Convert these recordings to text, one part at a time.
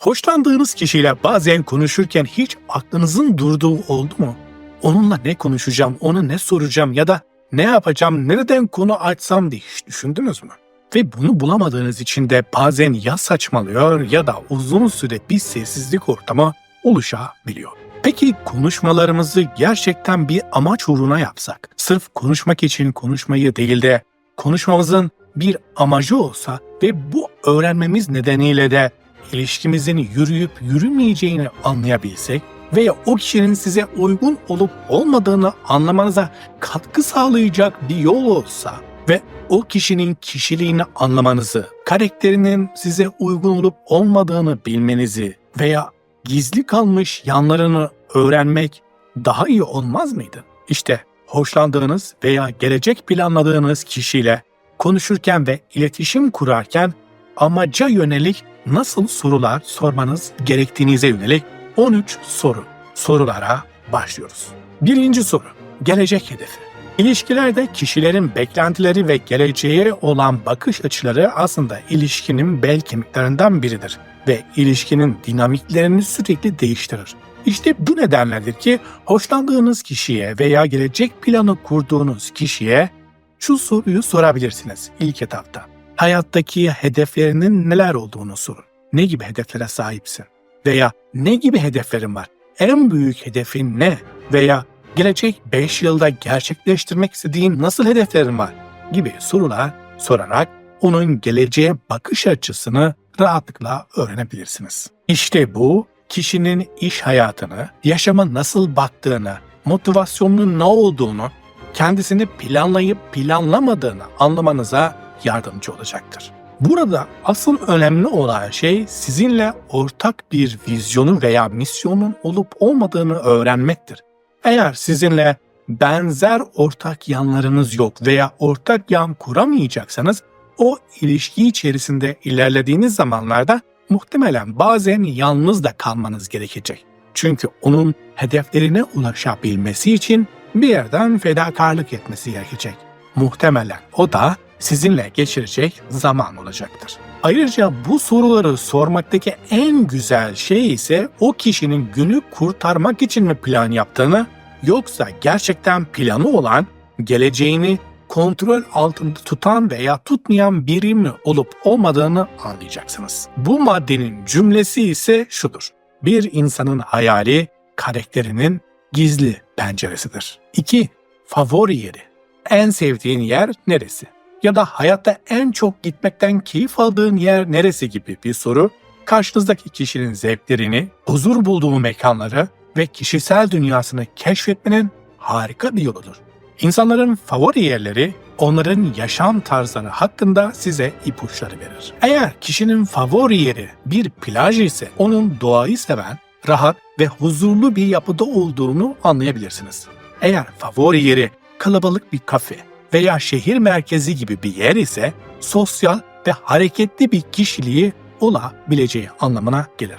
Hoşlandığınız kişiyle bazen konuşurken hiç aklınızın durduğu oldu mu? Onunla ne konuşacağım, ona ne soracağım ya da ne yapacağım, nereden konu açsam diye hiç düşündünüz mü? Ve bunu bulamadığınız için de bazen ya saçmalıyor ya da uzun süre bir sessizlik ortamı oluşabiliyor. Peki konuşmalarımızı gerçekten bir amaç uğruna yapsak, sırf konuşmak için konuşmayı değil de konuşmamızın bir amacı olsa ve bu öğrenmemiz nedeniyle de ilişkimizin yürüyüp yürümeyeceğini anlayabilsek veya o kişinin size uygun olup olmadığını anlamanıza katkı sağlayacak bir yol olsa ve o kişinin kişiliğini anlamanızı, karakterinin size uygun olup olmadığını bilmenizi veya gizli kalmış yanlarını öğrenmek daha iyi olmaz mıydı? İşte hoşlandığınız veya gelecek planladığınız kişiyle konuşurken ve iletişim kurarken amaca yönelik nasıl sorular sormanız gerektiğinize yönelik 13 soru. Sorulara başlıyoruz. Birinci soru. Gelecek hedefi. İlişkilerde kişilerin beklentileri ve geleceğe olan bakış açıları aslında ilişkinin bel kemiklerinden biridir ve ilişkinin dinamiklerini sürekli değiştirir. İşte bu nedenledir ki hoşlandığınız kişiye veya gelecek planı kurduğunuz kişiye şu soruyu sorabilirsiniz ilk etapta. Hayattaki hedeflerinin neler olduğunu sorun. Ne gibi hedeflere sahipsin? Veya ne gibi hedeflerin var? En büyük hedefin ne? Veya gelecek 5 yılda gerçekleştirmek istediğin nasıl hedeflerin var? Gibi sorular sorarak onun geleceğe bakış açısını rahatlıkla öğrenebilirsiniz. İşte bu kişinin iş hayatını, yaşama nasıl baktığını, motivasyonunun ne olduğunu, kendisini planlayıp planlamadığını anlamanıza yardımcı olacaktır. Burada asıl önemli olan şey sizinle ortak bir vizyonu veya misyonun olup olmadığını öğrenmektir. Eğer sizinle benzer ortak yanlarınız yok veya ortak yan kuramayacaksanız o ilişki içerisinde ilerlediğiniz zamanlarda muhtemelen bazen yalnız da kalmanız gerekecek. Çünkü onun hedeflerine ulaşabilmesi için bir yerden fedakarlık etmesi gerekecek. Muhtemelen o da sizinle geçirecek zaman olacaktır. Ayrıca bu soruları sormaktaki en güzel şey ise o kişinin günü kurtarmak için mi plan yaptığını yoksa gerçekten planı olan, geleceğini kontrol altında tutan veya tutmayan biri mi olup olmadığını anlayacaksınız. Bu maddenin cümlesi ise şudur. Bir insanın hayali karakterinin gizli penceresidir. 2. Favori yeri. En sevdiğin yer neresi? Ya da hayatta en çok gitmekten keyif aldığın yer neresi gibi bir soru karşınızdaki kişinin zevklerini, huzur bulduğu mekanları ve kişisel dünyasını keşfetmenin harika bir yoludur. İnsanların favori yerleri onların yaşam tarzları hakkında size ipuçları verir. Eğer kişinin favori yeri bir plaj ise onun doğayı seven, rahat ve huzurlu bir yapıda olduğunu anlayabilirsiniz. Eğer favori yeri kalabalık bir kafe veya şehir merkezi gibi bir yer ise sosyal ve hareketli bir kişiliği olabileceği anlamına gelir.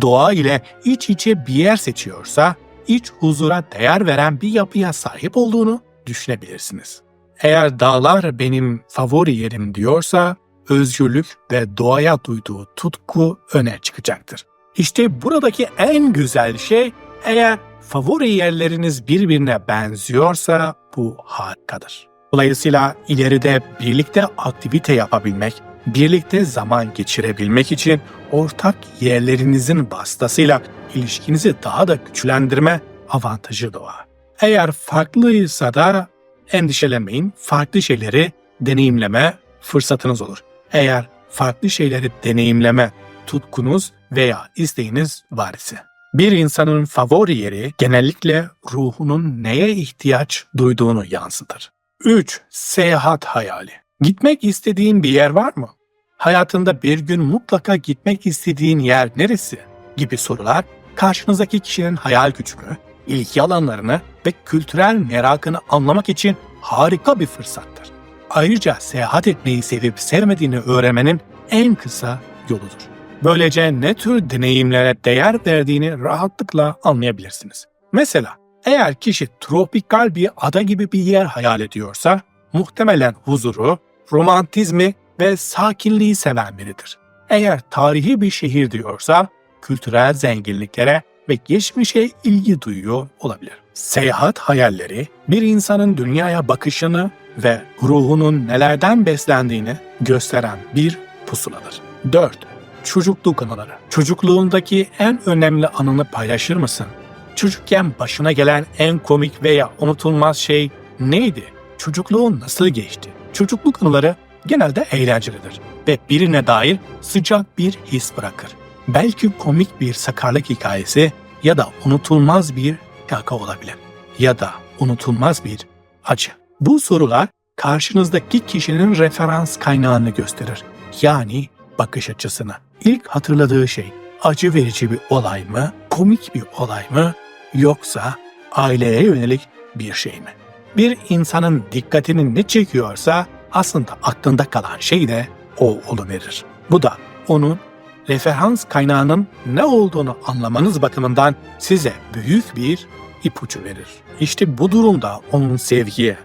Doğa ile iç içe bir yer seçiyorsa iç huzura değer veren bir yapıya sahip olduğunu düşünebilirsiniz. Eğer dağlar benim favori yerim diyorsa özgürlük ve doğaya duyduğu tutku öne çıkacaktır. İşte buradaki en güzel şey eğer favori yerleriniz birbirine benziyorsa bu harikadır. Dolayısıyla ileride birlikte aktivite yapabilmek, birlikte zaman geçirebilmek için ortak yerlerinizin vasıtasıyla ilişkinizi daha da güçlendirme avantajı doğar. Eğer farklıysa da endişelenmeyin, farklı şeyleri deneyimleme fırsatınız olur. Eğer farklı şeyleri deneyimleme tutkunuz veya isteğiniz var ise. Bir insanın favori yeri genellikle ruhunun neye ihtiyaç duyduğunu yansıtır. 3. Seyahat hayali. Gitmek istediğin bir yer var mı? Hayatında bir gün mutlaka gitmek istediğin yer neresi? Gibi sorular karşınızdaki kişinin hayal gücünü, ilgi alanlarını ve kültürel merakını anlamak için harika bir fırsattır. Ayrıca seyahat etmeyi sevip sevmediğini öğrenmenin en kısa yoludur. Böylece ne tür deneyimlere değer verdiğini rahatlıkla anlayabilirsiniz. Mesela eğer kişi tropikal bir ada gibi bir yer hayal ediyorsa muhtemelen huzuru, romantizmi ve sakinliği seven biridir. Eğer tarihi bir şehir diyorsa kültürel zenginliklere ve geçmişe ilgi duyuyor olabilir. Seyahat hayalleri bir insanın dünyaya bakışını ve ruhunun nelerden beslendiğini gösteren bir pusuladır. 4. Çocukluk anıları. Çocukluğundaki en önemli anını paylaşır mısın? Çocukken başına gelen en komik veya unutulmaz şey neydi? Çocukluğun nasıl geçti? Çocukluk anıları genelde eğlencelidir ve birine dair sıcak bir his bırakır. Belki komik bir sakarlık hikayesi ya da unutulmaz bir şaka olabilir. Ya da unutulmaz bir acı. Bu sorular karşınızdaki kişinin referans kaynağını gösterir. Yani bakış açısını. İlk hatırladığı şey acı verici bir olay mı, komik bir olay mı yoksa aileye yönelik bir şey mi? Bir insanın dikkatini ne çekiyorsa aslında aklında kalan şey de o oluverir. Bu da onun referans kaynağının ne olduğunu anlamanız bakımından size büyük bir ipucu verir. İşte bu durumda onun sevgiye,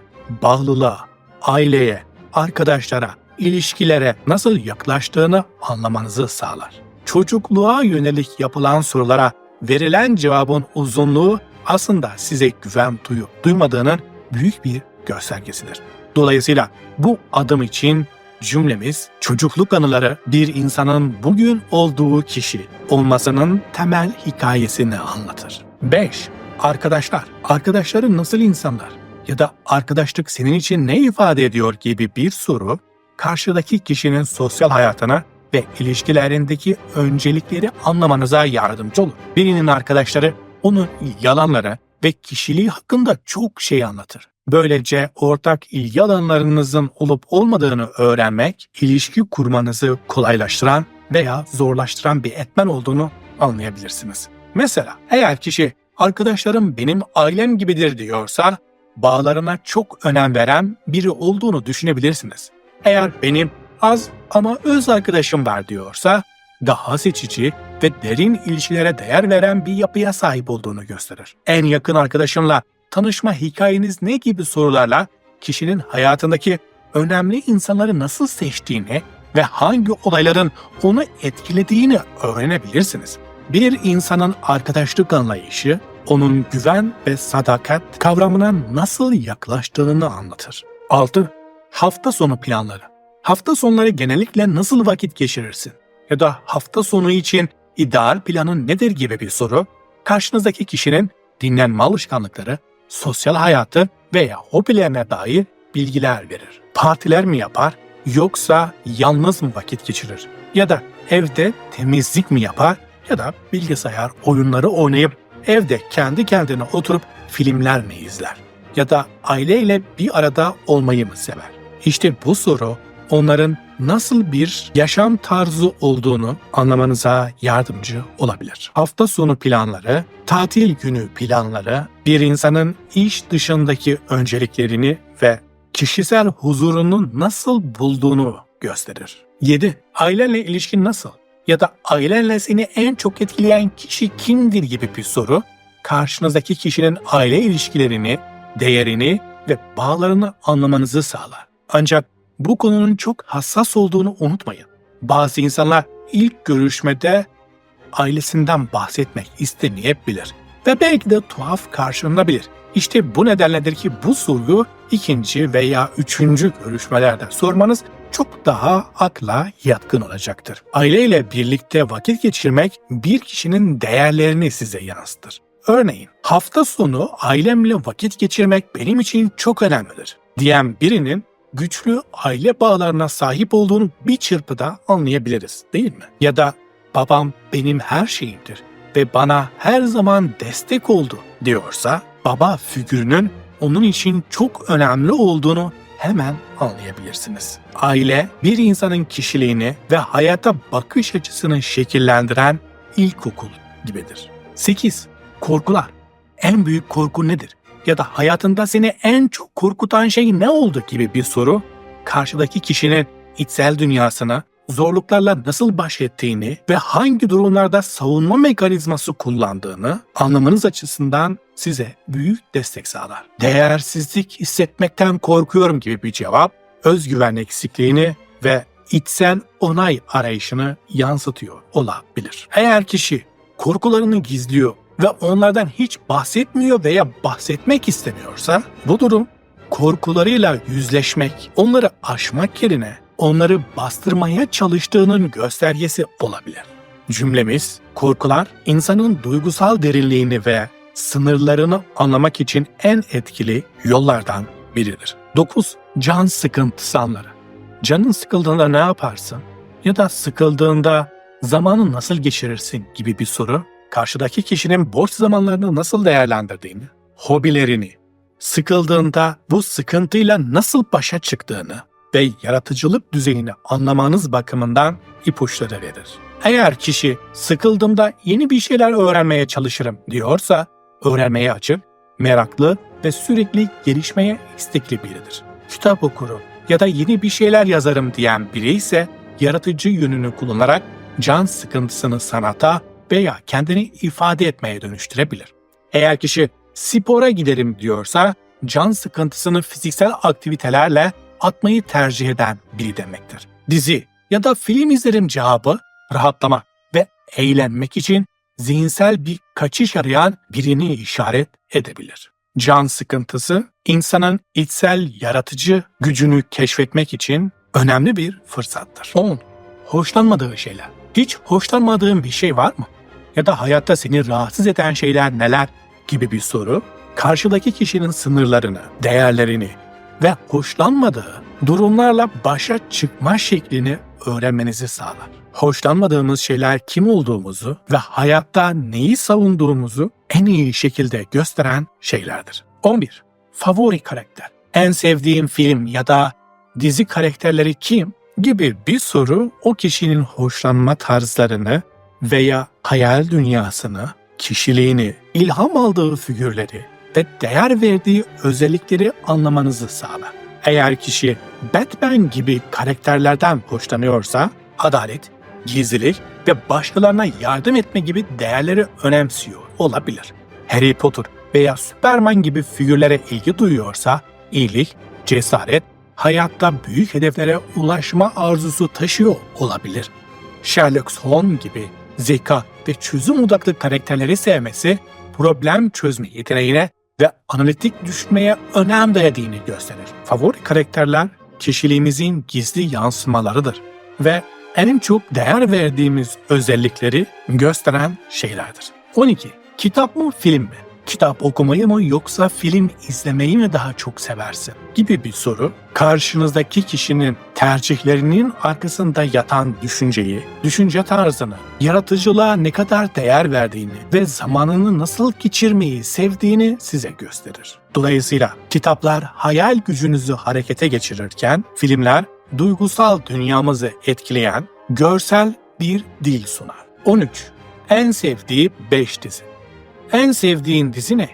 bağlılığa, aileye, arkadaşlara, ilişkilere nasıl yaklaştığını anlamanızı sağlar. Çocukluğa yönelik yapılan sorulara verilen cevabın uzunluğu aslında size güven duyup duymadığının büyük bir göstergesidir. Dolayısıyla bu adım için cümlemiz çocukluk anıları bir insanın bugün olduğu kişi olmasının temel hikayesini anlatır. 5. Arkadaşlar. Arkadaşların nasıl insanlar? Ya da arkadaşlık senin için ne ifade ediyor gibi bir soru karşıdaki kişinin sosyal hayatına ve ilişkilerindeki öncelikleri anlamanıza yardımcı olur. Birinin arkadaşları onun yalanları ve kişiliği hakkında çok şey anlatır. Böylece ortak ilgi alanlarınızın olup olmadığını öğrenmek, ilişki kurmanızı kolaylaştıran veya zorlaştıran bir etmen olduğunu anlayabilirsiniz. Mesela eğer kişi arkadaşlarım benim ailem gibidir diyorsa bağlarına çok önem veren biri olduğunu düşünebilirsiniz. Eğer benim az ama öz arkadaşım var diyorsa daha seçici ve derin ilişkilere değer veren bir yapıya sahip olduğunu gösterir. En yakın arkadaşınla tanışma hikayeniz ne gibi sorularla kişinin hayatındaki önemli insanları nasıl seçtiğini ve hangi olayların onu etkilediğini öğrenebilirsiniz. Bir insanın arkadaşlık anlayışı, onun güven ve sadakat kavramına nasıl yaklaştığını anlatır. 6. Hafta sonu planları. Hafta sonları genellikle nasıl vakit geçirirsin? Ya da hafta sonu için ideal planın nedir gibi bir soru, karşınızdaki kişinin dinlenme alışkanlıkları, sosyal hayatı veya hobilerine dair bilgiler verir. Partiler mi yapar yoksa yalnız mı vakit geçirir? Ya da evde temizlik mi yapar ya da bilgisayar oyunları oynayıp evde kendi kendine oturup filmler mi izler? Ya da aileyle bir arada olmayı mı sever? İşte bu soru onların nasıl bir yaşam tarzı olduğunu anlamanıza yardımcı olabilir. Hafta sonu planları, tatil günü planları bir insanın iş dışındaki önceliklerini ve kişisel huzurunu nasıl bulduğunu gösterir. 7. Ailenle ilişkin nasıl? Ya da ailenle seni en çok etkileyen kişi kimdir gibi bir soru, karşınızdaki kişinin aile ilişkilerini, değerini ve bağlarını anlamanızı sağlar. Ancak bu konunun çok hassas olduğunu unutmayın. Bazı insanlar ilk görüşmede ailesinden bahsetmek istemeyebilir ve belki de tuhaf karşılanabilir. İşte bu nedenledir ki bu soruyu ikinci veya üçüncü görüşmelerde sormanız çok daha akla yatkın olacaktır. Aileyle birlikte vakit geçirmek bir kişinin değerlerini size yansıtır. Örneğin hafta sonu ailemle vakit geçirmek benim için çok önemlidir diyen birinin güçlü aile bağlarına sahip olduğunu bir çırpıda anlayabiliriz değil mi? Ya da babam benim her şeyimdir ve bana her zaman destek oldu diyorsa baba figürünün onun için çok önemli olduğunu hemen anlayabilirsiniz. Aile bir insanın kişiliğini ve hayata bakış açısını şekillendiren ilkokul gibidir. 8. Korkular. En büyük korku nedir? Ya da hayatında seni en çok korkutan şey ne oldu gibi bir soru karşıdaki kişinin içsel dünyasına zorluklarla nasıl baş ettiğini ve hangi durumlarda savunma mekanizması kullandığını anlamanız açısından size büyük destek sağlar. Değersizlik hissetmekten korkuyorum gibi bir cevap özgüven eksikliğini ve içsel onay arayışını yansıtıyor olabilir. Eğer kişi korkularını gizliyor ve onlardan hiç bahsetmiyor veya bahsetmek istemiyorsa bu durum korkularıyla yüzleşmek, onları aşmak yerine onları bastırmaya çalıştığının göstergesi olabilir. Cümlemiz, korkular insanın duygusal derinliğini ve sınırlarını anlamak için en etkili yollardan biridir. 9. Can sıkıntısı anları. Canın sıkıldığında ne yaparsın? Ya da sıkıldığında zamanı nasıl geçirirsin gibi bir soru, karşıdaki kişinin boş zamanlarını nasıl değerlendirdiğini, hobilerini, sıkıldığında bu sıkıntıyla nasıl başa çıktığını ve yaratıcılık düzeyini anlamanız bakımından ipuçları verir. Eğer kişi sıkıldığımda yeni bir şeyler öğrenmeye çalışırım diyorsa, öğrenmeye açık, meraklı ve sürekli gelişmeye istekli biridir. Kitap okurum ya da yeni bir şeyler yazarım diyen biri ise yaratıcı yönünü kullanarak can sıkıntısını sanata veya kendini ifade etmeye dönüştürebilir. Eğer kişi spora giderim diyorsa can sıkıntısını fiziksel aktivitelerle atmayı tercih eden biri demektir. Dizi ya da film izlerim cevabı rahatlama ve eğlenmek için zihinsel bir kaçış arayan birini işaret edebilir. Can sıkıntısı insanın içsel yaratıcı gücünü keşfetmek için önemli bir fırsattır. 10. Hoşlanmadığı şeyler. Hiç hoşlanmadığın bir şey var mı? Ya da hayatta seni rahatsız eden şeyler neler gibi bir soru karşıdaki kişinin sınırlarını, değerlerini ve hoşlanmadığı durumlarla başa çıkma şeklini öğrenmenizi sağlar. Hoşlanmadığımız şeyler kim olduğumuzu ve hayatta neyi savunduğumuzu en iyi şekilde gösteren şeylerdir. 11. Favori karakter. En sevdiğim film ya da dizi karakterleri kim gibi bir soru o kişinin hoşlanma tarzlarını veya hayal dünyasını, kişiliğini, ilham aldığı figürleri ve değer verdiği özellikleri anlamanızı sağlar. Eğer kişi Batman gibi karakterlerden hoşlanıyorsa adalet, gizlilik ve başkalarına yardım etme gibi değerleri önemsiyor olabilir. Harry Potter veya Superman gibi figürlere ilgi duyuyorsa iyilik, cesaret, hayatta büyük hedeflere ulaşma arzusu taşıyor olabilir. Sherlock Holmes gibi zeka ve çözüm odaklı karakterleri sevmesi problem çözme yeteneğine ve analitik düşünmeye önem verdiğini gösterir. Favori karakterler kişiliğimizin gizli yansımalarıdır ve en çok değer verdiğimiz özellikleri gösteren şeylerdir. 12. Kitap mı film mi? Kitap okumayı mı yoksa film izlemeyi mi daha çok seversin? Gibi bir soru karşınızdaki kişinin tercihlerinin arkasında yatan düşünceyi, düşünce tarzını, yaratıcılığa ne kadar değer verdiğini ve zamanını nasıl geçirmeyi sevdiğini size gösterir. Dolayısıyla kitaplar hayal gücünüzü harekete geçirirken filmler duygusal dünyamızı etkileyen görsel bir dil sunar. 13. En sevdiği 5 dizi. En sevdiğin dizi ne?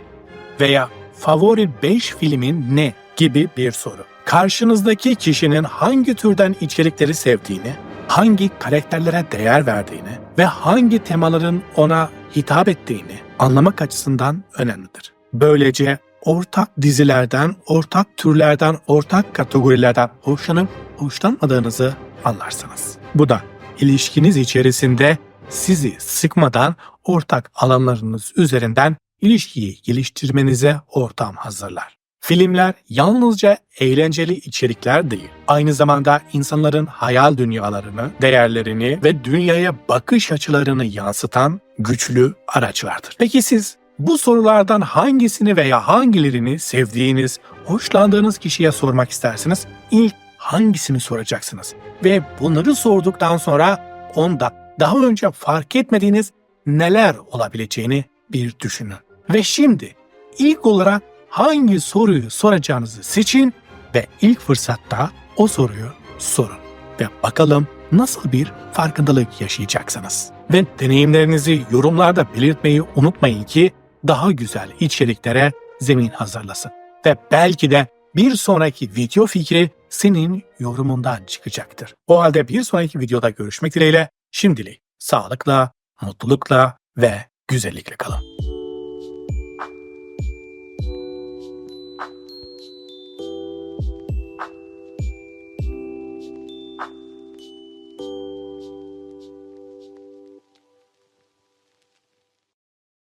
Veya favori 5 filmin ne gibi bir soru. Karşınızdaki kişinin hangi türden içerikleri sevdiğini, hangi karakterlere değer verdiğini ve hangi temaların ona hitap ettiğini anlamak açısından önemlidir. Böylece ortak dizilerden, ortak türlerden, ortak kategorilerden hoşlanıp hoşlanmadığınızı anlarsınız. Bu da ilişkiniz içerisinde sizi sıkmadan ortak alanlarınız üzerinden ilişkiyi geliştirmenize ortam hazırlar. Filmler yalnızca eğlenceli içerikler değil, aynı zamanda insanların hayal dünyalarını, değerlerini ve dünyaya bakış açılarını yansıtan güçlü araçlardır. Peki siz bu sorulardan hangisini veya hangilerini sevdiğiniz, hoşlandığınız kişiye sormak istersiniz? İlk hangisini soracaksınız? Ve bunları sorduktan sonra onda daha önce fark etmediğiniz neler olabileceğini bir düşünün. Ve şimdi ilk olarak hangi soruyu soracağınızı seçin ve ilk fırsatta o soruyu sorun. Ve bakalım nasıl bir farkındalık yaşayacaksınız. Ve deneyimlerinizi yorumlarda belirtmeyi unutmayın ki daha güzel içeriklere zemin hazırlasın. Ve belki de bir sonraki video fikri senin yorumundan çıkacaktır. O halde bir sonraki videoda görüşmek dileğiyle şimdilik sağlıkla, mutlulukla ve güzellikle kalın.